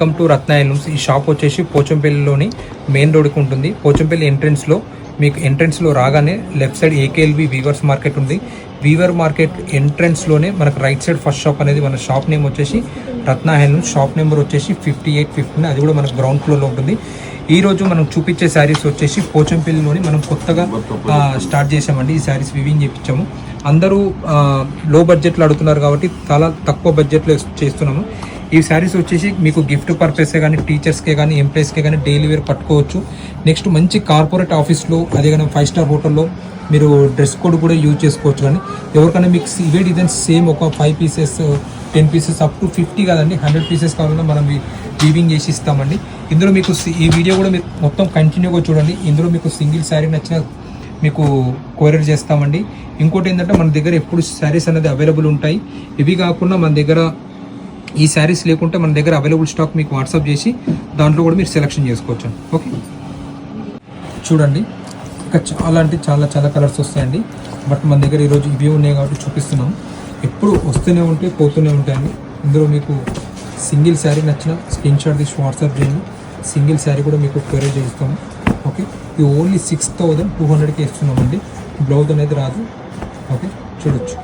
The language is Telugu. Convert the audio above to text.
వెల్కమ్ టు రత్న ఈ షాప్ వచ్చేసి పోచంపల్లిలోని మెయిన్ రోడ్కి ఉంటుంది. పోచంపల్లి ఎంట్రెన్స్లో మీకు ఎంట్రెన్స్లో రాగానే left side AKLV weavers market ఉంది. వీవర్ మార్కెట్ ఎంట్రెన్స్లోనే మనకు రైట్ సైడ్ ఫస్ట్ షాప్ అనేది మన షాప్ నేమ్ వచ్చేసి రత్న హ్యాండ్లూమ్స్ షాప్ నెంబర్ వచ్చేసి ఫిఫ్టీ ఎయిట్ ఫిఫ్టీన్. అది కూడా మనకు గ్రౌండ్ ఫ్లోర్లో ఉంటుంది. ఈ రోజు మనం చూపించే శారీస్ వచ్చేసి పోచంపల్లిలోని మనం కొత్తగా స్టార్ట్ చేసామండి ఈ శారీస్ వివింగ్ చేయించాము అందరూ లో బడ్జెట్లో అడుగుతున్నారు కాబట్టి చాలా తక్కువ బడ్జెట్లో చేస్తున్నాము. ఈ శారీస్ వచ్చేసి మీకు గిఫ్ట్ పర్పసే కానీ టీచర్స్కే కానీ ఎంప్లాయీస్కే కానీ డైలీ వేర్ పట్టుకోవచ్చు. నెక్స్ట్ మంచి కార్పొరేట్ ఆఫీస్లో అదే కానీ ఫైవ్ స్టార్ హోటల్లో మీరు డ్రెస్ కోడ్ కూడా యూజ్ చేసుకోవచ్చు కానీ ఎవరికైనా మీకు ఇవే డిజైన్స్ సేమ్ ఒక five pieces ten pieces up to fifty కాదండి హండ్రెడ్ పీసెస్ కావాలన్నా మనం వీవింగ్ చేసి ఇస్తామండి. ఇందులో మీకు ఈ వీడియో కూడా మీరు మొత్తం కంటిన్యూగా చూడండి. ఇందులో మీకు సింగిల్ శారీ నచ్చిన మీకు కొరియర్ చేస్తామండి. ఇంకోటి ఏంటంటే మన దగ్గర ఎప్పుడు శారీస్ అనేది అవైలబుల్ ఉంటాయి. ఇవి కాకుండా మన దగ్గర ఈ శారీస్ లేకుంటే మన దగ్గర అవైలబుల్ స్టాక్ మీకు వాట్సాప్ చేసి దాంట్లో కూడా మీరు సెలెక్షన్ చేసుకోవచ్చు ఓకే చూడండి. ఇంకా చాలా అంటే చాలా చాలా కలర్స్ వస్తాయండి. బట్ మన దగ్గర ఈరోజు ఇవే ఉన్నాయి కాబట్టి చూపిస్తున్నాం ఎప్పుడు వస్తూనే ఉంటే పోతూనే ఉంటాయండి. ఇందులో మీకు సింగిల్ శారీ నచ్చిన స్క్రీన్ షాట్ తీసి వాట్సాప్ చేయండి. సింగిల్ శారీ కూడా మీకు క్వరీ చేస్తాము ఓకే ఇది ఓన్లీ సిక్స్ థౌజండ్ టూ హండ్రెడ్కి ఇస్తున్నామండి. బ్లౌజ్ అనేది రాదు. ఓకే చూడొచ్చు.